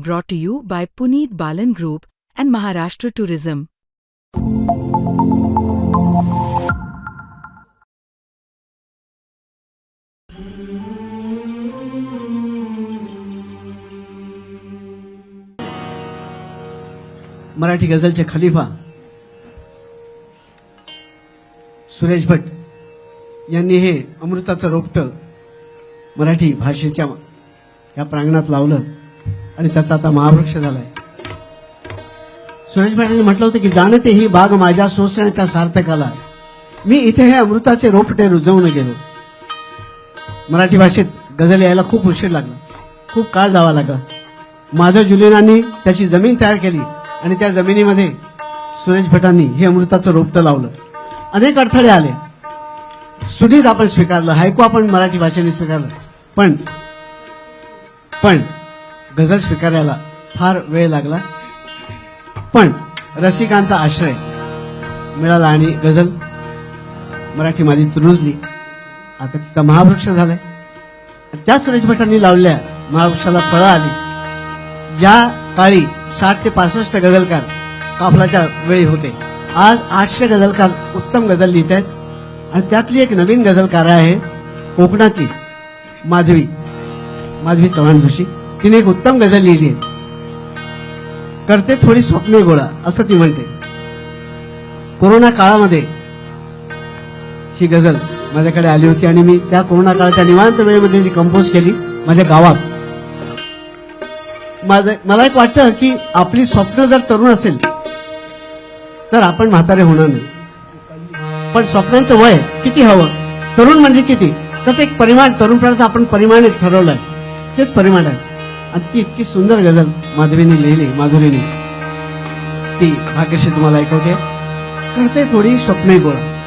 brought to you by Puneet Balan Group and Maharashtra Tourism. Marathi गझलचे खलिफा सुरेश भट यांनी हे अमृताचं रोपटं मराठी भाषेच्या या प्रांगणात लावलं आणि त्याचा आता महावृक्ष झालाय. सुरेश भटांनी म्हटलं होतं की जाणते ही बाग माझ्या सोसण्याच्या सार्थकाला मी इथे हे अमृताचे रोपटे रुजवून गेलो. मराठी भाषेत गझल यायला खूप उशीर लागला. खूप काळ जावा लागला. माधव जुलेनांनी त्याची जमीन तयार केली आणि त्या जमिनीमध्ये सुरेश भटांनी हे अमृताचं रोपटं लावलं. अनेक अडथळे आले. सुधीर आपण स्वीकारलं हायको आपण मराठी भाषेने स्वीकारलं. पण पण गझल स्वीकारायला फार वेळ लागला. पण रसिकांचा आश्रय मिळाला आणि गझल मराठी माझी तुरुजली आता तिचा महावृक्ष झालाय. त्या सुरेश भटांनी लावल्या महावृक्षाला फळं आली. ज्या काळी साठ ते पासष्ट गझलकार काफलाच्या वेळी होते. आज आठशे गझलकार उत्तम गझल लिहित आहेत. आणि त्यातली एक नवीन गझलकार आहे कोकणाची माधवी माधवी चव्हाण जोशी. तिने एक उत्तम गझल लिहिली. आहे करते थोडी स्वप्ने गोळा असं ती म्हणते. कोरोना काळामध्ये ही गझल माझ्याकडे आली होती आणि मी त्या कोरोना काळाच्या निवांत वेळेमध्ये ती कंपोज केली माझ्या गावात. माझं मला एक वाटतं की आपली स्वप्न जर तरुण असेल तर आपण म्हातारे होणार नाही. पण स्वप्नांचं वय किती हवं? तरुण म्हणजे किती? तर ते एक परिमाण तरुणपणाचं आपण परिमाण एक तेच परिमाण आहे. आणि ती इतकी सुंदर गझल माधवीने लिहिली माधुरीने. ती भाग्यशी तुम्हाला ऐकवते. करते थोडी स्वप्ने गोळा.